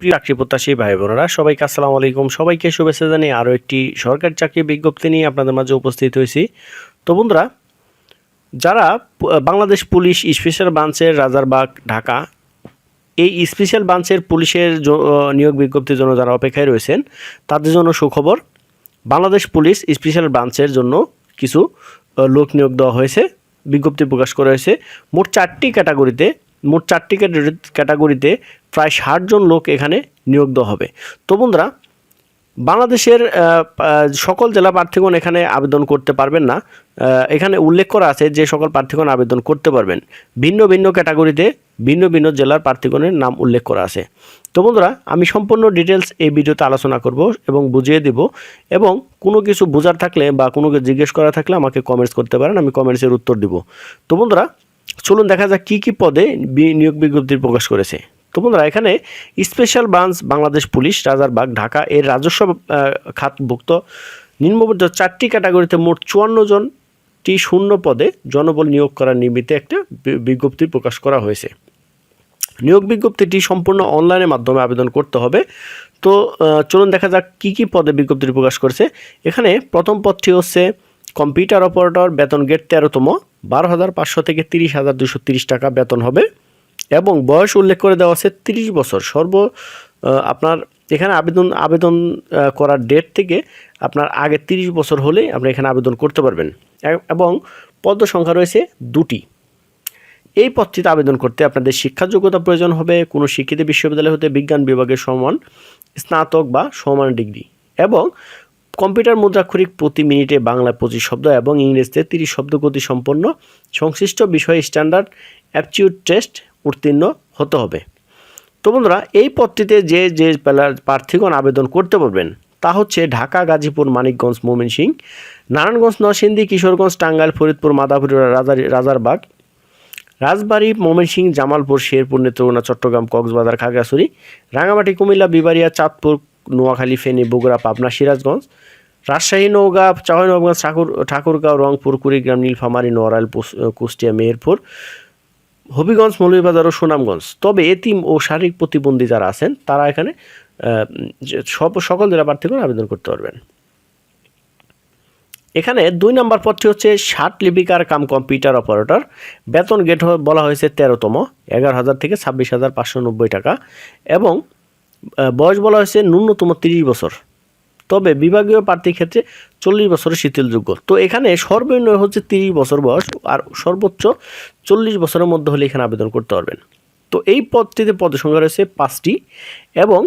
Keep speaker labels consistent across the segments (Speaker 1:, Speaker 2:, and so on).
Speaker 1: প্রিয় চাকরি প্রত্যাশী ভাই বোনেরা, সবাইকে আসসালামু আলাইকুম। সবাইকে শুভেচ্ছা জানিয়ে আরও একটি সরকারি চাকরি বিজ্ঞপ্তি নিয়ে আপনাদের মাঝে উপস্থিত হয়েছি। তো বন্ধুরা, যারা বাংলাদেশ পুলিশ স্পেশাল ব্রাঞ্চের রাজারবাগ, ঢাকা, এই স্পেশাল ব্রাঞ্চের পুলিশের নিয়োগ বিজ্ঞপ্তির জন্য যারা অপেক্ষায় রয়েছেন, তাদের জন্য সুখবর, বাংলাদেশ পুলিশ স্পেশাল ব্রাঞ্চের জন্য কিছু লোক নিয়োগ দেওয়া হয়েছে, বিজ্ঞপ্তি প্রকাশ করা হয়েছে। মোট চারটি ক্যাটাগরিতে মোট চারটি ক্যাটাগরিতে প্রায় ষাট জন লোক এখানে নিয়োগ দেওয়া হবে। তো বন্ধুরা, বাংলাদেশের সকল জেলা প্রার্থীগণ এখানে আবেদন করতে পারবেন না। এখানে উল্লেখ করা আছে যে সকল প্রার্থীগণ আবেদন করতে পারবেন। ভিন্ন ভিন্ন ক্যাটাগরিতে ভিন্ন ভিন্ন জেলার প্রার্থীগণের নাম উল্লেখ করা আছে। তো বন্ধুরা, আমি সম্পূর্ণ ডিটেলস এই ভিডিওতে আলোচনা করব এবং বুঝিয়ে দেব। এবং কোনো কিছু বোঝার থাকলে বা কোনো জিজ্ঞেস করা থাকলে আমাকে কমেন্টস করতে পারেন, আমি কমেন্টসের উত্তর দিব। তো বন্ধুরা চলুন দেখা যাক কী কী পদে নিয়োগ বিজ্ঞপ্তি প্রকাশ করেছে। তো বন্ধুরা, এখানে special branch Bangladesh police, Rajarbagh, Dhaka এর রাজস্ব খাতভুক্ত নিম্নবর্ত চারটি ক্যাটাগরিতে মোট চুয়ান্ন জন টি শূন্য পদে জনবল নিয়োগ করার নিমিত্তে একটা বিজ্ঞপ্তি প্রকাশ করা হয়েছে। নিয়োগ বিজ্ঞপ্তিটি সম্পূর্ণ অনলাইনের মাধ্যমে আবেদন করতে হবে। তো চলুন দেখা যাক কী কী পদে বিজ্ঞপ্তিটি প্রকাশ করেছে। এখানে প্রথম পদটি হচ্ছে কম্পিউটার অপারেটর, বেতন গেট তেরোতম বারো হাজার পাঁচশো থেকে তিরিশ হাজার দুশো তিরিশ টাকা বেতন হবে এবং বয়স উল্লেখ করে দেওয়া আছে তিরিশ বছর। সর্ব আপনার এখানে আবেদন আবেদন করার ডেট থেকে আপনার আগে তিরিশ বছর হলে আপনি এখানে আবেদন করতে পারবেন। এবং পদ সংখ্যা রয়েছে দুটি। এই পদটিতে আবেদন করতে আপনাদের শিক্ষা যোগ্যতা প্রয়োজন হবে, কোনো শিক্ষিত বিশ্ববিদ্যালয় হতে বিজ্ঞান বিভাগের সমান স্নাতক বা সমান ডিগ্রি। এবং কম্পিউটার মুদ্রাক্ষরিক প্রতি মিনিটে বাংলায় পঁচিশ শব্দ এবং ইংরেজিতে তিরিশ শব্দ গতি সম্পন্ন সংশ্লিষ্ট বিষয়ে স্ট্যান্ডার্ড অ্যাপটিউড টেস্ট উত্তীর্ণ হতে হবে। তো বন্ধুরা, এই পদটিতে যে যে প্রার্থীগণ আবেদন করতে পারবেন তা হচ্ছে ঢাকা, গাজীপুর, মানিকগঞ্জ সিং নারায়ণগঞ্জ, নরসিংদী, কিশোরগঞ্জ, টাঙ্গাইল, ফরিদপুর মাদাপুর রাজার, রাজারবাগ, রাজবাড়ী ময়মনসিংহ জামালপুর, শেরপুর, নেত্রকোনা, চট্টগ্রাম, কক্সবাজার, খাগড়াছড়ি রাঙামাটি কুমিল্লা, বিবাড়িয়া, চাঁদপুর নোয়াখালী, ফেনী, বগুড়া, পাবনা, সিরাজগঞ্জ, রাজশাহী, নওগাঁ চাঁপাইনবাবগঞ্জ ঠাকুর, ঠাকুরগাঁও, রংপুর, কুড়িগ্রাম, নীলফামারী পুস- কুষ্টিয়া, মেহেরপুর, হবিগঞ্জ, মৌলভীবাজার ও সুনামগঞ্জ। তবে এতিম ও শারীরিক প্রতিবন্ধী যারা আছেন, তারা এখানে সব সকল জেলা প্রার্থীগণ আবেদন করতে পারবেন। এখানে দুই নম্বর পদটি হচ্ছে ষাট লিপিকার কাম কম্পিউটার অপারেটর। বেতন গেট বলা হয়েছে তেরোতম, এগারো হাজার থেকে ছাব্বিশ হাজার পাঁচশো নব্বই টাকা। এবং বয়স বলা হয়েছে ন্যূনতম তিরিশ বছর। তবে বিভাগীয় প্রার্থীর ক্ষেত্রে চল্লিশ বছরের শিথিলযোগ্য। তো এখানে সর্বনিম্ন হচ্ছে তিরিশ বছর বয়স আর সর্বোচ্চ চল্লিশ বছরের মধ্যে হলে এখানে আবেদন করতে পারবেন। তো এই পদটিতে পদের সংখ্যা রয়েছে পাঁচটি এবং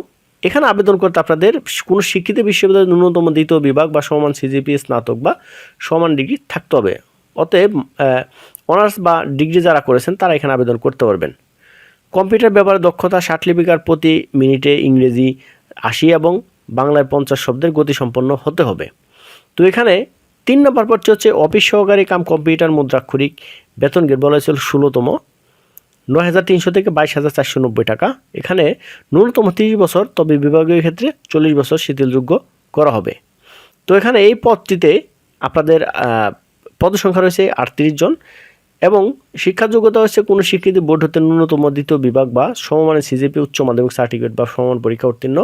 Speaker 1: এখানে আবেদন করতে আপনাদের কোনো শিক্ষিত বিশ্ববিদ্যালয়ের ন্যূনতম দ্বিতীয় বিভাগ বা সমান সিজিপি, স্নাতক বা সমান ডিগ্রি থাকতে হবে। অতএব অনার্স বা ডিগ্রি যারা করেছেন তারা এখানে আবেদন করতে পারবেন। কম্পিউটার ব্যাপারে দক্ষতা ষাট লিপিকার প্রতি মিনিটে ইংরেজি আশি এবং বাংলায় পঞ্চাশ শব্দের গতিসম্পন্ন হতে হবে। তো এখানে তিন নম্বর পদটি হচ্ছে অফিস সহকারী কাম কম্পিউটার মুদ্রাক্ষরিক বেতন গেট বলা হয়েছিল ষোলোতম, নয় হাজার তিনশো থেকে বাইশ হাজার চারশো নব্বই টাকা। এখানে ন্যূনতম তিরিশ বছর, তবে বিভাগীয় ক্ষেত্রে চল্লিশ বছর শিথিলযোগ্য করা হবে। তো এখানে এই পদটিতে আপনাদের পদসংখ্যা রয়েছে আটত্রিশ জন। এবং শিক্ষা যোগ্যতা হচ্ছে কোনো স্বীকৃতি বোর্ড হতে ন্যূনতম দ্বিতীয় বিভাগ বা সমমানের সিজিপি উচ্চ মাধ্যমিক সার্টিফিকেট বা সমান পরীক্ষা উত্তীর্ণ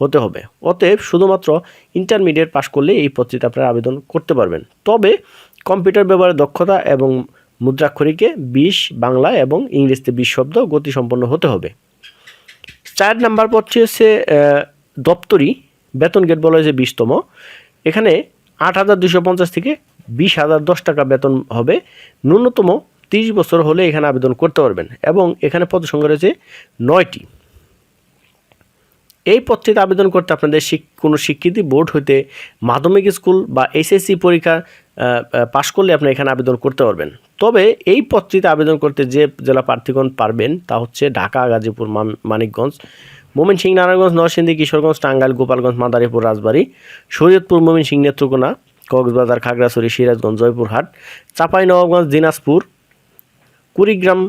Speaker 1: হতে হবে। অতএব শুধুমাত্র ইন্টারমিডিয়েট পাশ করলে এই পদটিতে আপনারা আবেদন করতে পারবেন। তবে কম্পিউটার ব্যবহারের দক্ষতা এবং মুদ্রাক্ষরিকে বিশ, বাংলা এবং ইংরেজিতে বিশ শব্দ গতিসম্পন্ন হতে হবে। চার নাম্বার পদটি হচ্ছে দপ্তরি। বেতন গেট বলা হয়েছে বিশতম। এখানে আট হাজার দুশো পঞ্চাশ থেকে বিশ হাজার দশ টাকা বেতন হবে। ন্যূনতম তিরিশ বছর হলে এখানে আবেদন করতে পারবেন এবং এখানে পদ সংখ্যা রয়েছে নয়টি। এই পদটিতে আবেদন করতে আপনাদের কোনো স্বীকৃতি বোর্ড হইতে মাধ্যমিক স্কুল বা এসএসসি পরীক্ষা পাশ করলে আপনি এখানে আবেদন করতে পারবেন। তবে এই পদটিতে আবেদন করতে যে জেলা প্রার্থীগণ পারবেন তা হচ্ছে ঢাকা, গাজীপুর, মান- মানিকগঞ্জ ময়মনসিংহ নারায়ণগঞ্জ, নরসিংদী, কিশোরগঞ্জ, টাঙ্গাইল, গোপালগঞ্জ, মাদারীপুর, রাজবাড়ী, শরীয়তপুর ময়মনসিংহ নেত্রকোনা কক্সবাজার, খাগড়াছড়ি, সিরাজগঞ্জ, জয়পুরহাট চাঁপাইনবাবগঞ্জ দিনাজপুর, কুড়িগ্রাম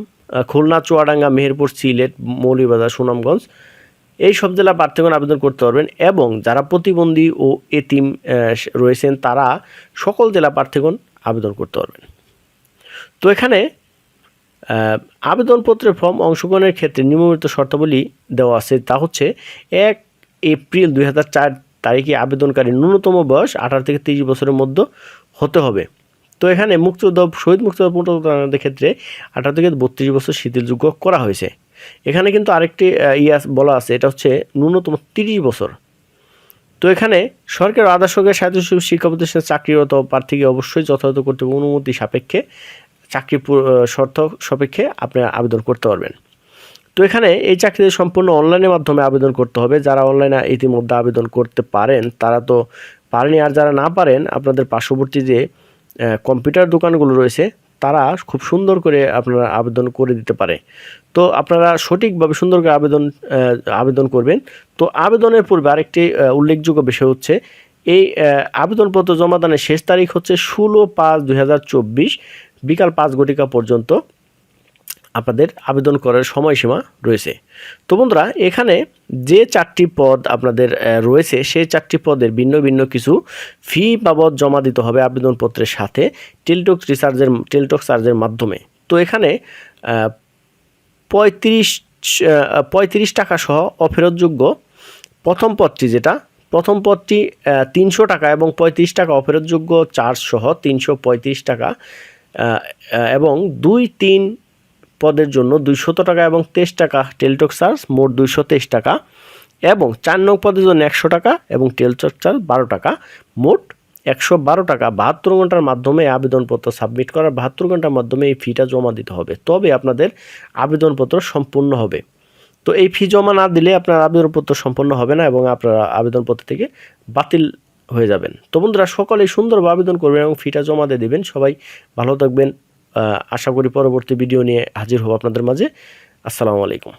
Speaker 1: খুলনা, চুয়াডাঙ্গা, মেহেরপুর, সিলেট, মৌলভীবাজার, সুনামগঞ্জ, এই সব জেলা প্রার্থীগণ আবেদন করতে পারবেন এবং যারা প্রতিবন্ধী ও এতিম রয়েছেন তারা সকল জেলা প্রার্থীগণ আবেদন করতে পারবেন। তো এখানে আবেদনপত্রের ফর্ম অংশগ্রহণের ক্ষেত্রে নিয়মিত শর্তাবলী দেওয়া আছে। তা হচ্ছে এক এপ্রিল দুই হাজার চার তারিখে আবেদনকারী ন্যূনতম বয়স আঠারো থেকে তিরিশ বছরের মধ্যে হতে হবে। তো এখানে মুক্তিযোদ্ধা শহীদ মুক্তিযোদ্ধা পুনরুদ্ধারণের ক্ষেত্রে আঠারো থেকে বত্রিশ বছর শিথিলযোগ্য করা হয়েছে। এখানে কিন্তু আরেকটি আহ, ইয়া বলা আছে এটা হচ্ছে ন্যূনতম তিরিশ বছর। তো এখানে সরকার আদর্শ সাহিত্য শিক্ষা প্রতিষ্ঠানে চাকরিরত প্রার্থীকে অবশ্যই যথাযথ করতে অনুমতি সাপেক্ষে চাকরি শর্ত সাপেক্ষে আপনি আবেদন করতে পারবেন। তো এখানে এই চাকরিতে সম্পূর্ণ অনলাইনের মাধ্যমে আবেদন করতে হবে। যারা অনলাইনে ইতিমধ্যে আবেদন করতে পারেন, তারা তো পারেনি। আর যারা না পারেন, আপনাদের পার্শ্ববর্তী যে কম্পিউটার দোকানগুলো রয়েছে, তারা খুব সুন্দর করে আপনারা আবেদন করে দিতে পারে। তো আপনারা সঠিকভাবে সুন্দর করে আবেদন আবেদন করবেন। তো আবেদনের পূর্বে আরেকটি উল্লেখযোগ্য বিষয় হচ্ছে, এই আবেদনপত্র জমাদানের শেষ তারিখ হচ্ছে ষোলো পাঁচ দুই বিকাল পাঁচ ঘটিকা পর্যন্ত। আপনাদের আবেদন করার সময়সীমা রয়েছে। তো বন্ধুরা, এখানে যে চারটি পদ আপনাদের রয়েছে, সেই চারটি পদের ভিন্ন ভিন্ন কিছু ফি বাবদ জমা দিতে হবে আবেদনপত্রের সাথে টেলটক রিসার্চের টেলটক চার্জের মাধ্যমে। তো এখানে পঁয়ত্রিশ পঁয়ত্রিশ টাকা সহ অফেরতযোগ্য প্রথম পদটি যেটা, প্রথম পদটি তিনশো টাকা এবং পঁয়ত্রিশ টাকা অফেরতযোগ্য চার্জ সহ তিনশো পঁয়ত্রিশ টাকা এবং দুই তিন পদের জন্য দুইশত টাকা এবং তেইশ টাকা টেলিটক চার্জ, মোট দুইশো তেইশ টাকা এবং চার নং পদের জন্য একশো টাকা এবং টেলটক চার্জ বারো টাকা। মোট একশো বারো টাকা বাহাত্তর ঘণ্টার মাধ্যমে আবেদনপত্র সাবমিট করার বাহাত্তর ঘণ্টার মাধ্যমে এই ফিটা জমা দিতে হবে। তবে আপনাদের আবেদনপত্র সম্পূর্ণ হবে। তো এই ফি জমা না দিলে আপনার আবেদনপত্র সম্পন্ন হবে না এবং আপনারা আবেদনপত্র থেকে বাতিল হয়ে যাবেন। তো বন্ধুরা, সকলেই সুন্দরভাবে আবেদন করবেন এবং ফিটা জমা দিয়ে দেবেন। সবাই ভালো থাকবেন। আশা করি পরবর্তী ভিডিও নিয়ে হাজির হব আপনাদের মাঝে। আসসালামু আলাইকুম।